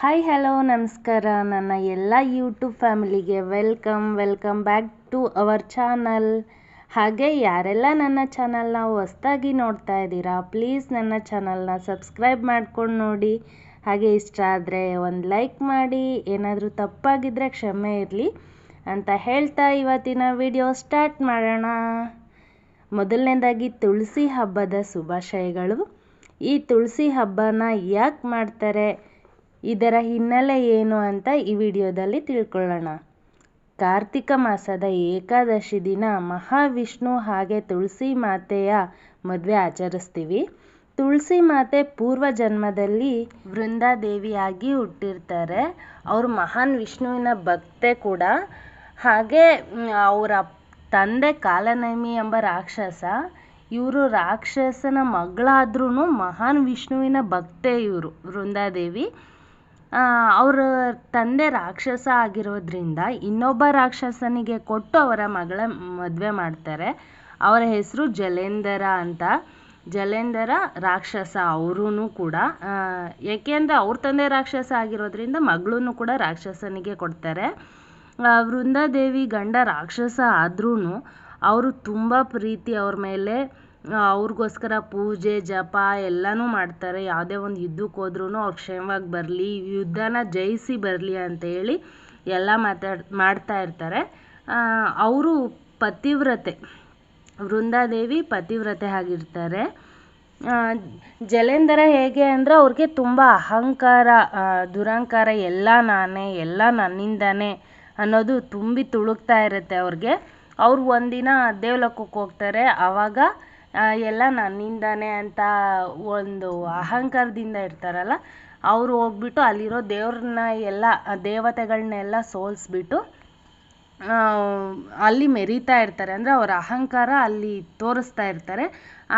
Hi hello ನಮಸ್ಕಾರ. ನನ್ನ ಎಲ್ಲ ಯೂಟ್ಯೂಬ್ ಫ್ಯಾಮಿಲಿಗೆ welcome welcome back to our channel ಹಾಗೆ ಯಾರೆಲ್ಲ ನನ್ನ ಚಾನಲ್ನ ಹೊಸ್ದಾಗಿ ನೋಡ್ತಾ ಇದ್ದೀರಾ ಪ್ಲೀಸ್ ನನ್ನ ಚಾನಲ್ನ ಸಬ್ಸ್ಕ್ರೈಬ್ ಮಾಡ್ಕೊಂಡು ನೋಡಿ. ಹಾಗೆ ಇಷ್ಟ ಆದರೆ ಒಂದು ಲೈಕ್ ಮಾಡಿ, ಏನಾದರೂ ತಪ್ಪಾಗಿದ್ದರೆ ಕ್ಷಮೆ ಇರಲಿ ಅಂತ ಹೇಳ್ತಾ ಇವತ್ತಿನ ವಿಡಿಯೋ ಸ್ಟಾರ್ಟ್ ಮಾಡೋಣ. ಮೊದಲನೇದಾಗಿ ತುಳಸಿ ಹಬ್ಬದ ಶುಭಾಶಯಗಳು. ಈ ತುಳಸಿ ಹಬ್ಬನ ಯಾಕೆ ಮಾಡ್ತಾರೆ? ಇದರ ಹಿನ್ನೆಲೆ ಏನು ಅಂತ ಈ ವಿಡಿಯೋದಲ್ಲಿ ತಿಳ್ಕೊಳ್ಳೋಣ. ಕಾರ್ತಿಕ ಮಾಸದ ಏಕಾದಶಿ ದಿನ ಮಹಾವಿಷ್ಣು ಹಾಗೆ ತುಳಸಿ ಮಾತೆಯ ಮದುವೆ ಆಚರಿಸ್ತೀವಿ. ತುಳಸಿ ಮಾತೆ ಪೂರ್ವ ಜನ್ಮದಲ್ಲಿ ವೃಂದಾದೇವಿಯಾಗಿ ಹುಟ್ಟಿರ್ತಾರೆ. ಅವರು ಮಹಾನ್ ವಿಷ್ಣುವಿನ ಭಕ್ತೆ ಕೂಡ. ಹಾಗೆ ಅವರ ತಂದೆ ಕಾಲನೇಮಿ ಎಂಬ ರಾಕ್ಷಸ. ಇವರು ರಾಕ್ಷಸನ ಮಗಳಾದ್ರೂ ಮಹಾನ್ ವಿಷ್ಣುವಿನ ಭಕ್ತೆ ಇವರು ವೃಂದಾದೇವಿ. ಅವರ ತಂದೆ ರಾಕ್ಷಸ ಆಗಿರೋದ್ರಿಂದ ಇನ್ನೊಬ್ಬ ರಾಕ್ಷಸನಿಗೆ ಕೊಟ್ಟು ಅವರ ಮಗಳ ಮದುವೆ ಮಾಡ್ತಾರೆ. ಅವರ ಹೆಸರು ಜಲೇಂದರ ಅಂತ. ಜಲೇಂದರ ರಾಕ್ಷಸ ಅವರೂ ಕೂಡ ಏಕೆಂದರೆ ಅವ್ರ ತಂದೆ ರಾಕ್ಷಸ ಆಗಿರೋದ್ರಿಂದ ಮಗಳೂ ಕೂಡ ರಾಕ್ಷಸನಿಗೆ ಕೊಡ್ತಾರೆ. ವೃಂದಾದೇವಿ ಗಂಡ ರಾಕ್ಷಸ ಆದ್ರೂ ಅವರು ತುಂಬ ಪ್ರೀತಿ ಅವ್ರ ಮೇಲೆ ಅವ್ರಿಗೋಸ್ಕರ ಪೂಜೆ, ಜಪ ಎಲ್ಲನೂ ಮಾಡ್ತಾರೆ. ಯಾವುದೇ ಒಂದು ಯುದ್ಧಕ್ಕೆ ಹೋದ್ರೂ ಅವ್ರು ಕ್ಷೇಮವಾಗಿ ಬರಲಿ, ಯುದ್ಧನ ಜಯಿಸಿ ಬರಲಿ ಅಂತೇಳಿ ಎಲ್ಲ ಮಾತಾಡ್, ಮಾಡ್ತಾ ಇರ್ತಾರೆ. ಅವರು ಪತಿವ್ರತೆ, ವೃಂದಾದೇವಿ ಪತಿವ್ರತೆ ಆಗಿರ್ತಾರೆ. ಜಲೇಂದರ ಹೇಗೆ ಅಂದರೆ ಅವ್ರಿಗೆ ತುಂಬ ಅಹಂಕಾರ ದುರಹಂಕಾರ ಎಲ್ಲ ನಾನೇ, ಎಲ್ಲ ನನ್ನಿಂದನೇ ಅನ್ನೋದು ತುಂಬಿ ತುಳುಕ್ತಾ ಇರುತ್ತೆ ಅವ್ರಿಗೆ. ಅವ್ರು ಒಂದಿನ ದೇವಲೋಕಕ್ಕೆ ಹೋಗ್ತಾರೆ. ಆವಾಗ ಎಲ್ಲ ನನ್ನಿಂದಾನೇ ಅಂತ ಒಂದು ಅಹಂಕಾರದಿಂದ ಇರ್ತಾರಲ್ಲ, ಅವರು ಹೋಗ್ಬಿಟ್ಟು ಅಲ್ಲಿರೋ ದೇವ್ರನ್ನ ಎಲ್ಲ ದೇವತೆಗಳನ್ನೆಲ್ಲ ಸೋಲಿಸ್ಬಿಟ್ಟು ಅಲ್ಲಿ ಮೆರೀತಾ ಇರ್ತಾರೆ. ಅಂದರೆ ಅವರ ಅಹಂಕಾರ ಅಲ್ಲಿ ತೋರಿಸ್ತಾ ಇರ್ತಾರೆ.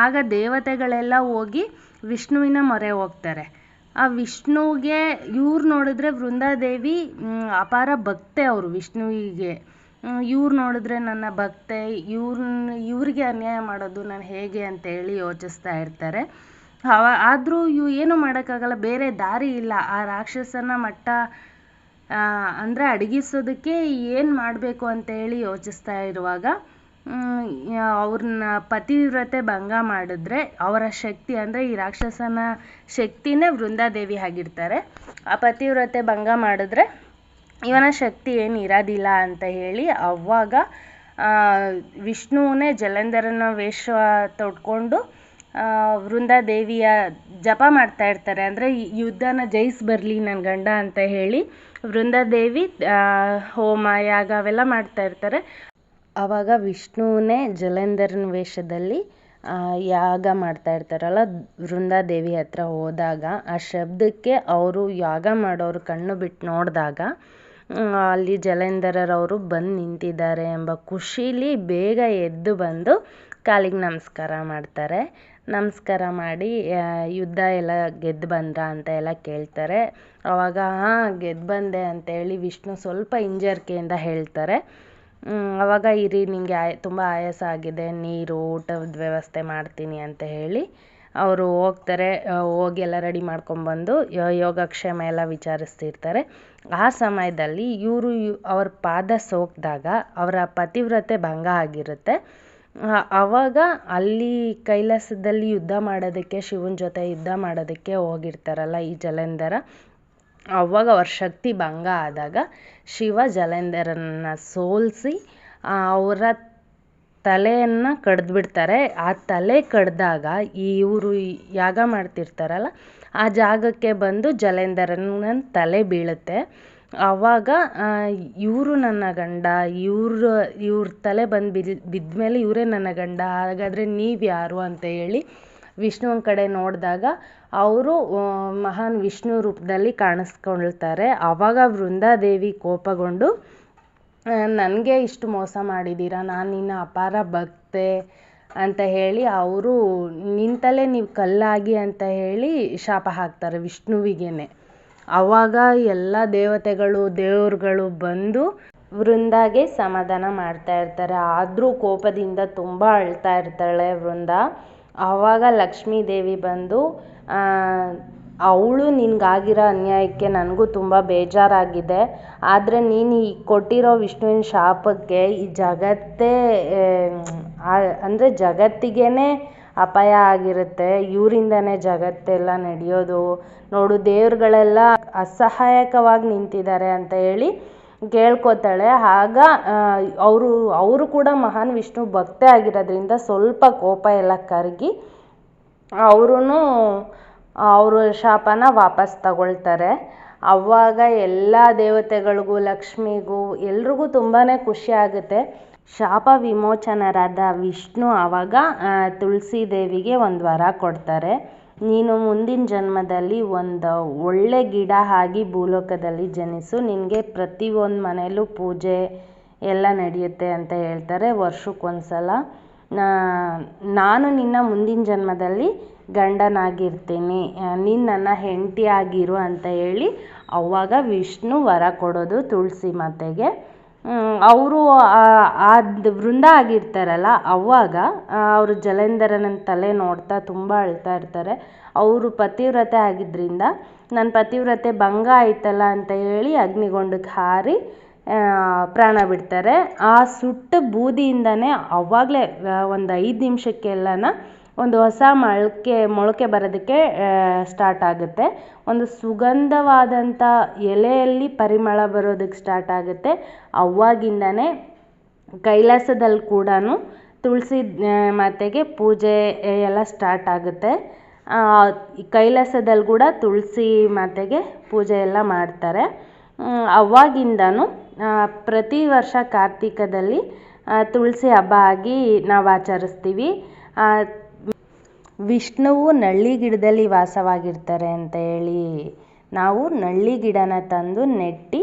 ಆಗ ದೇವತೆಗಳೆಲ್ಲ ಹೋಗಿ ವಿಷ್ಣುವಿನ ಮೊರೆ ಹೋಗ್ತಾರೆ. ಆ ವಿಷ್ಣುವಿಗೆ ಇವ್ರು ನೋಡಿದ್ರೆ ವೃಂದಾದೇವಿ ಅಪಾರ ಭಕ್ತೆ ಅವರು ವಿಷ್ಣುವಿಗೆ. ಇವ್ರು ನೋಡಿದ್ರೆ ನನ್ನ ಭಕ್ತೆ ಇವ್ರನ್ನ ಇವ್ರಿಗೆ ಅನ್ಯಾಯ ಮಾಡೋದು ನಾನು ಹೇಗೆ ಅಂತೇಳಿ ಯೋಚಿಸ್ತಾ ಇರ್ತಾರೆ. ಅವ, ಆದರೂ ಇವು ಏನು ಮಾಡೋಕ್ಕಾಗಲ್ಲ, ಬೇರೆ ದಾರಿ ಇಲ್ಲ. ಆ ರಾಕ್ಷಸನ ಮಟ್ಟ ಅಂದರೆ ಅಡಗಿಸೋದಕ್ಕೆ ಏನು ಮಾಡಬೇಕು ಅಂತೇಳಿ ಯೋಚಿಸ್ತಾ ಇರುವಾಗ ಅವ್ರನ್ನ ಪತಿವ್ರತೆ ಭಂಗ ಮಾಡಿದ್ರೆ ಅವರ ಶಕ್ತಿ, ಅಂದರೆ ಈ ರಾಕ್ಷಸನ ಶಕ್ತಿನೇ ವೃಂದಾದೇವಿ ಆಗಿರ್ತಾರೆ ಆ ಪತಿವ್ರತೆ ಭಂಗ ಮಾಡಿದ್ರೆ ಇವನ ಶಕ್ತಿ ಏನು ಇರೋದಿಲ್ಲ ಅಂತ ಹೇಳಿ ಅವಾಗ ವಿಷ್ಣುವನ್ನೇ ಜಲಂಧರನ ವೇಷ ತೊಡ್ಕೊಂಡು ವೃಂದಾದೇವಿಯ ಜಪ ಮಾಡ್ತಾ ಇರ್ತಾರೆ. ಅಂದರೆ ಯುದ್ಧನ ಜಯಿಸಿ ಬರಲಿ ನನ್ನ ಗಂಡ ಅಂತ ಹೇಳಿ ವೃಂದಾದೇವಿ ಹೋಮ, ಯಾಗ ಅವೆಲ್ಲ ಮಾಡ್ತಾ ಇರ್ತಾರೆ. ಆವಾಗ ವಿಷ್ಣುವೇ ಜಲಂಧರನ ವೇಷದಲ್ಲಿ ಯಾಗ ಮಾಡ್ತಾ ಇರ್ತಾರಲ್ಲ ವೃಂದಾದೇವಿ ಹತ್ರ ಹೋದಾಗ, ಆ ಶಬ್ದಕ್ಕೆ ಅವರು ಯಾಗ ಮಾಡೋರು ಕಣ್ಣು ಬಿಟ್ಟು ನೋಡಿದಾಗ ಅಲ್ಲಿ ಜಲೇಂದರರವರು ಬಂದು ನಿಂತಿದ್ದಾರೆ ಎಂಬ ಖುಷೀಲಿ ಬೇಗ ಎದ್ದು ಬಂದು ಕಾಲಿಗೆ ನಮಸ್ಕಾರ ಮಾಡ್ತಾರೆ. ನಮಸ್ಕಾರ ಮಾಡಿ ಯುದ್ಧ ಎಲ್ಲ ಗೆದ್ದು ಬಂದ್ರಾ ಅಂತ ಎಲ್ಲ ಕೇಳ್ತಾರೆ. ಅವಾಗ, ಹಾಂ ಗೆದ್ದು ಬಂದೆ ಅಂತೇಳಿ ವಿಷ್ಣು ಸ್ವಲ್ಪ ಹಿಂಜರಿಕೆಯಿಂದ ಹೇಳ್ತಾರೆ. ಆವಾಗ ಇರಿ ನಿಮಗೆ ಆಯ, ತುಂಬ ಆಯಾಸ ಆಗಿದೆ, ನೀರು, ಊಟದ ವ್ಯವಸ್ಥೆ ಮಾಡ್ತೀನಿ ಅಂತ ಹೇಳಿ ಅವರು ಹೋಗ್ತಾರೆ ಹೋಗಿ ಎಲ್ಲ ರೆಡಿ ಮಾಡ್ಕೊಂಬಂದು ಯೋಗಕ್ಷೇಮ ಎಲ್ಲ ವಿಚಾರಿಸ್ತಿರ್ತಾರೆ. ಆ ಸಮಯದಲ್ಲಿ ಇವರು ಅವ್ರ ಪಾದ ಸೋಕಿದಾಗ ಅವರ ಪತಿವ್ರತೆ ಭಂಗ ಆಗಿರುತ್ತೆ. ಆವಾಗ ಅಲ್ಲಿ ಕೈಲಾಸದಲ್ಲಿ ಯುದ್ಧ ಮಾಡೋದಕ್ಕೆ, ಶಿವನ ಜೊತೆ ಯುದ್ಧ ಮಾಡೋದಕ್ಕೆ ಹೋಗಿರ್ತಾರಲ್ಲ ಈ ಜಲಂಧರ. ಅವಾಗ ಅವ್ರ ಶಕ್ತಿ ಭಂಗ ಆದಾಗ ಶಿವ ಜಲೇಂದರನ್ನ ಸೋಲಿಸಿ ಅವರ ತಲೆಯನ್ನು ಕಡ್ದುಬಿಡ್ತಾರೆ. ಆ ತಲೆ ಕಡ್ದಾಗ ಇವರು ಯಾಗ ಮಾಡ್ತಿರ್ತಾರಲ್ಲ, ಆ ಜಾಗಕ್ಕೆ ಬಂದು ಜಲೇಂದರನ ತಲೆ ಬೀಳುತ್ತೆ. ಆವಾಗ ಇವರು ನನ್ನ ಗಂಡ, ಇವರು, ಇವ್ರ ತಲೆ ಬಂದು ಬಿದ್ದು ಬಿದ್ದ ಇವರೇ ನನ್ನ ಗಂಡ, ಹಾಗಾದರೆ ನೀವು ಯಾರು ಅಂತ ಹೇಳಿ ವಿಷ್ಣುವಿನ ಕಡೆ ನೋಡಿದಾಗ ಅವರು ಮಹಾನ್ ವಿಷ್ಣು ರೂಪದಲ್ಲಿ ಕಾಣಿಸ್ಕೊಳ್ತಾರೆ. ಆವಾಗ ವೃಂದಾದೇವಿ ಕೋಪಗೊಂಡು ನನಗೆ ಇಷ್ಟು ಮೋಸ ಮಾಡಿದ್ದೀರಾ ನಾನು ನಿನ್ನ ಅಪಾರ ಭಕ್ತೆ ಅಂತ ಹೇಳಿ ಅವರು ನಿಂತಲೇ ನೀವು ಕಲ್ಲಾಗಿ ಅಂತ ಹೇಳಿ ಶಾಪ ಹಾಕ್ತಾರೆ ವಿಷ್ಣುವಿಗೇನೆ. ಆವಾಗ ಎಲ್ಲ ದೇವತೆಗಳು, ದೇವರುಗಳು ಬಂದು ವೃಂದಾಗೆ ಸಮಾಧಾನ ಮಾಡ್ತಾ ಇರ್ತಾರೆ. ಆದರೂ ಕೋಪದಿಂದ ತುಂಬ ಅಳ್ತಾ ಇರ್ತಾಳೆ ವೃಂದ. ಆವಾಗ ಲಕ್ಷ್ಮೀ ದೇವಿ ಬಂದು ಅವಳು ನಿನಗಾಗಿರೋ ಅನ್ಯಾಯಕ್ಕೆ ನನಗೂ ತುಂಬ ಬೇಜಾರಾಗಿದೆ. ಆದರೆ ನೀನು ಈ ಕೊಟ್ಟಿರೋ ವಿಷ್ಣುವಿನ ಶಾಪಕ್ಕೆ ಈ ಜಗತ್ತೇ ಅಂದರೆ ಜಗತ್ತಿಗೇ ಅಪಾಯ ಆಗಿರುತ್ತೆ. ಇವರಿಂದನೇ ಜಗತ್ತೆಲ್ಲ ನಡೆಯೋದು. ನೋಡು, ದೇವ್ರುಗಳೆಲ್ಲ ಅಸಹಾಯಕವಾಗಿ ನಿಂತಿದ್ದಾರೆ ಅಂತ ಹೇಳಿ ಕೇಳ್ಕೊತಾಳೆ. ಆಗ ಅವರು ಅವರು ಕೂಡ ಮಹಾನ್ ವಿಷ್ಣು ಭಕ್ತೆ ಆಗಿರೋದ್ರಿಂದ ಸ್ವಲ್ಪ ಕೋಪ ಎಲ್ಲ ಕರಗಿ ಅವರೂ ಅವರು ಶಾಪನ ವಾಪಸ್ ತಗೊಳ್ತಾರೆ. ಅವಾಗ ಎಲ್ಲ ದೇವತೆಗಳಿಗೂ, ಲಕ್ಷ್ಮಿಗೂ, ಎಲ್ರಿಗೂ ತುಂಬಾ ಖುಷಿ ಆಗುತ್ತೆ. ಶಾಪ ವಿಮೋಚನರಾದ ವಿಷ್ಣು ಆವಾಗ ತುಳಸಿ ದೇವಿಗೆ ಒಂದು ವರ ಕೊಡ್ತಾರೆ. ನೀನು ಮುಂದಿನ ಜನ್ಮದಲ್ಲಿ ಒಂದು ಒಳ್ಳೆ ಗಿಡ ಆಗಿ ಭೂಲೋಕದಲ್ಲಿ ಜನಿಸು. ನಿನಗೆ ಪ್ರತಿಯೊಂದು ಮನೆಯಲ್ಲೂ ಪೂಜೆ ಎಲ್ಲ ನಡೆಯುತ್ತೆ ಅಂತ ಹೇಳ್ತಾರೆ ವರ್ಷಕ್ಕೊಂದು ಸಲ ನಾನು ನಿನ್ನ ಮುಂದಿನ ಜನ್ಮದಲ್ಲಿ ಗಂಡನಾಗಿರ್ತೀನಿ ನೀನು ನನ್ನ ಹೆಂಡತಿ ಆಗಿರು ಅಂತ ಹೇಳಿ ಅವಾಗ ವಿಷ್ಣು ವರ ಕೊಡೋದು ತುಳಸಿ ಮಾತೆಗೆ. ಅವರು ಅದು ವೃಂದ ಆಗಿರ್ತಾರಲ್ಲ, ಅವಾಗ ಅವರು ಜಲೇಂದ್ರನ ತಲೆ ನೋಡ್ತಾ ತುಂಬ ಅಳ್ತಾ ಇರ್ತಾರೆ. ಅವರು ಪತಿವ್ರತೆ ಆಗಿದ್ದರಿಂದ ನನ್ನ ಪತಿವ್ರತೆ ಭಂಗ ಆಯ್ತಲ್ಲ ಅಂತ ಹೇಳಿ ಅಗ್ನಿಗೊಂಡಕ್ಕೆ ಹಾರಿ ಪ್ರಾಣ ಬಿಡ್ತಾರೆ. ಆ ಸುಟ್ಟ ಬೂದಿಯಿಂದನೇ ಅವಾಗಲೇ ಒಂದು ಐದು ನಿಮಿಷಕ್ಕೆಲ್ಲನ ಒಂದು ಹೊಸ ಮೊಳಕೆ ಮೊಳಕೆ ಬರೋದಕ್ಕೆ ಸ್ಟಾರ್ಟ್ ಆಗುತ್ತೆ. ಒಂದು ಸುಗಂಧವಾದಂಥ ಎಲೆಯಲ್ಲಿ ಪರಿಮಳ ಬರೋದಕ್ಕೆ ಸ್ಟಾರ್ಟ್ ಆಗುತ್ತೆ. ಆವಾಗಿಂದನೇ ಕೈಲಾಸದಲ್ಲಿ ಕೂಡ ತುಳಸಿ ಮಾತೆಗೆ ಪೂಜೆ ಎಲ್ಲ ಸ್ಟಾರ್ಟ್ ಆಗುತ್ತೆ. ಕೈಲಾಸದಲ್ಲಿ ಕೂಡ ತುಳಸಿ ಮಾತೆಗೆ ಪೂಜೆ ಎಲ್ಲ ಮಾಡ್ತಾರೆ. ಅವಾಗಿಂದನೂ ಪ್ರತಿ ವರ್ಷ ಕಾರ್ತಿಕದಲ್ಲಿ ತುಳಸಿ ಹಬ್ಬ ಆಗಿ ನಾವು ಆಚರಿಸ್ತೀವಿ. ವಿಷ್ಣುವು ನಳ್ಳಿ ಗಿಡದಲ್ಲಿ ವಾಸವಾಗಿರ್ತಾರೆ ಅಂತ ಹೇಳಿ ನಾವು ನಳ್ಳಿ ಗಿಡನ ತಂದು ನೆಟ್ಟು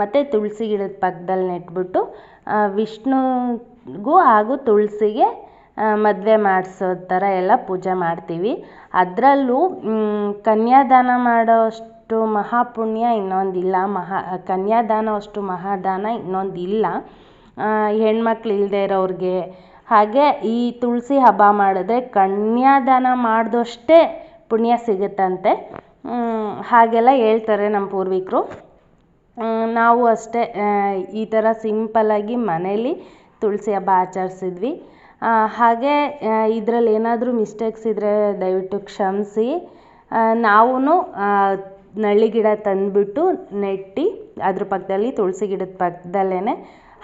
ಮತ್ತು ತುಳಸಿ ಗಿಡದ ಪಕ್ಕದಲ್ಲಿ ನೆಟ್ಬಿಟ್ಟು ವಿಷ್ಣುಗೂ ಹಾಗೂ ತುಳಸಿಗೆ ಮದುವೆ ಮಾಡಿಸೋ ಥರ ಎಲ್ಲ ಪೂಜೆ ಮಾಡ್ತೀವಿ. ಅದರಲ್ಲೂ ಕನ್ಯಾದಾನ ಮಾಡೋಷ್ಟು ಮಹಾಪುಣ್ಯ ಇನ್ನೊಂದಿಲ್ಲ, ಮಹಾ, ಕನ್ಯಾದಾನ ಅಷ್ಟು ಮಹಾದಾನ ಇನ್ನೊಂದಿಲ್ಲ. ಹೆಣ್ಮಕ್ಳು ಇಲ್ಲದೆ ಇರೋರಿಗೆ ಹಾಗೆ ಈ ತುಳಸಿ ಹಬ್ಬ ಮಾಡಿದ್ರೆ ಕನ್ಯಾದಾನ ಮಾಡಿದಷ್ಟೇ ಪುಣ್ಯ ಸಿಗುತ್ತಂತೆ. ಹಾಗೆಲ್ಲ ಹೇಳ್ತಾರೆ ನಮ್ಮ ಪೂರ್ವಿಕರು. ನಾವು ಅಷ್ಟೇ ಈ ಥರ ಸಿಂಪಲ್ಲಾಗಿ ಮನೇಲಿ ತುಳಸಿ ಹಬ್ಬ ಆಚರಿಸಿದ್ವಿ. ಹಾಗೆ ಇದರಲ್ಲಿ ಏನಾದರೂ ಮಿಸ್ಟೇಕ್ಸ್ ಇದ್ದರೆ ದಯವಿಟ್ಟು ಕ್ಷಮಿಸಿ. ನಾವೂ ನಳ್ಳಿ ಗಿಡ ತಂದುಬಿಟ್ಟು ನೆಟ್ಟು ಅದ್ರ ಪಕ್ಕದಲ್ಲಿ ತುಳಸಿ ಗಿಡದ ಪಕ್ಕದಲ್ಲೇ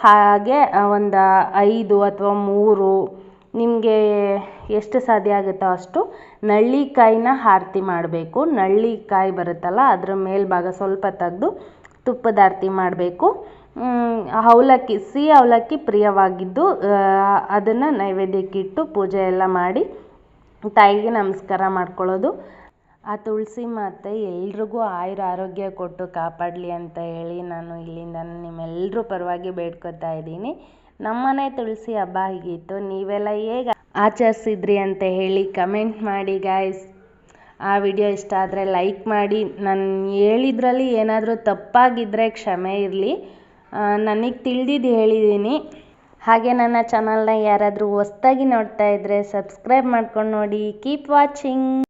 ಹಾಗೆ ಒಂದು ಐದು ಅಥವಾ ಮೂರು ನಿಮಗೆ ಎಷ್ಟು ಸಾಧ್ಯ ಆಗುತ್ತೋ ಅಷ್ಟು ನಳ್ಳಿಕಾಯಿನ ಆರ್ತಿ ಮಾಡಬೇಕು. ನಳ್ಳಿಕಾಯಿ ಬರುತ್ತಲ್ಲ, ಅದರ ಮೇಲ್ಭಾಗ ಸ್ವಲ್ಪ ತೆಗೆದು ತುಪ್ಪದ ಆರತಿ ಮಾಡಬೇಕು. ಅವಲಕ್ಕಿ ಸಿಹಿ ಅವಲಕ್ಕಿ ಪ್ರಿಯವಾಗಿದ್ದು ಅದನ್ನು ನೈವೇದ್ಯಕ್ಕಿಟ್ಟು ಪೂಜೆ ಎಲ್ಲ ಮಾಡಿ ತಾಯಿಗೆ ನಮಸ್ಕಾರ ಮಾಡ್ಕೊಳ್ಳೋದು. ಆ ತುಳಸಿ ಮಾತೆ ಎಲ್ರಿಗೂ ಆಯುರ ಆರೋಗ್ಯ ಕೊಟ್ಟು ಕಾಪಾಡಲಿ ಅಂತ ಹೇಳಿ ನಾನು ಇಲ್ಲಿಂದ ನಿಮ್ಮೆಲ್ಲರೂ ಪರವಾಗಿ ಬೇಡ್ಕೊತಾ ಇದ್ದೀನಿ. ನಮ್ಮನೆ ತುಳಸಿ ಹಬ್ಬ ಹೀಗಿತ್ತು ನೀವೆಲ್ಲ ಹೇಗೆ ಆಚರಿಸಿದ್ರಿ ಅಂತ ಹೇಳಿ ಕಮೆಂಟ್ ಮಾಡಿ ಗಾಯ್ಸ್ ಆ ವಿಡಿಯೋ ಇಷ್ಟ ಆದರೆ ಲೈಕ್ ಮಾಡಿ, ನಾನು ಹೇಳಿದ್ರಲ್ಲಿ ಏನಾದರೂ ತಪ್ಪಾಗಿದ್ದರೆ ಕ್ಷಮೆ ಇರಲಿ. ನನಗೆ ತಿಳಿದಿದ್ದು ಹೇಳಿದ್ದೀನಿ ಹಾಗೆ ನನ್ನ ಚಾನಲ್ನ ಯಾರಾದರೂ ಹೊಸ್ದಾಗಿ ನೋಡ್ತಾ ಇದ್ದರೆ ಸಬ್ಸ್ಕ್ರೈಬ್ ಮಾಡ್ಕೊಂಡು ನೋಡಿ ಕೀಪ್ ವಾಚಿಂಗ್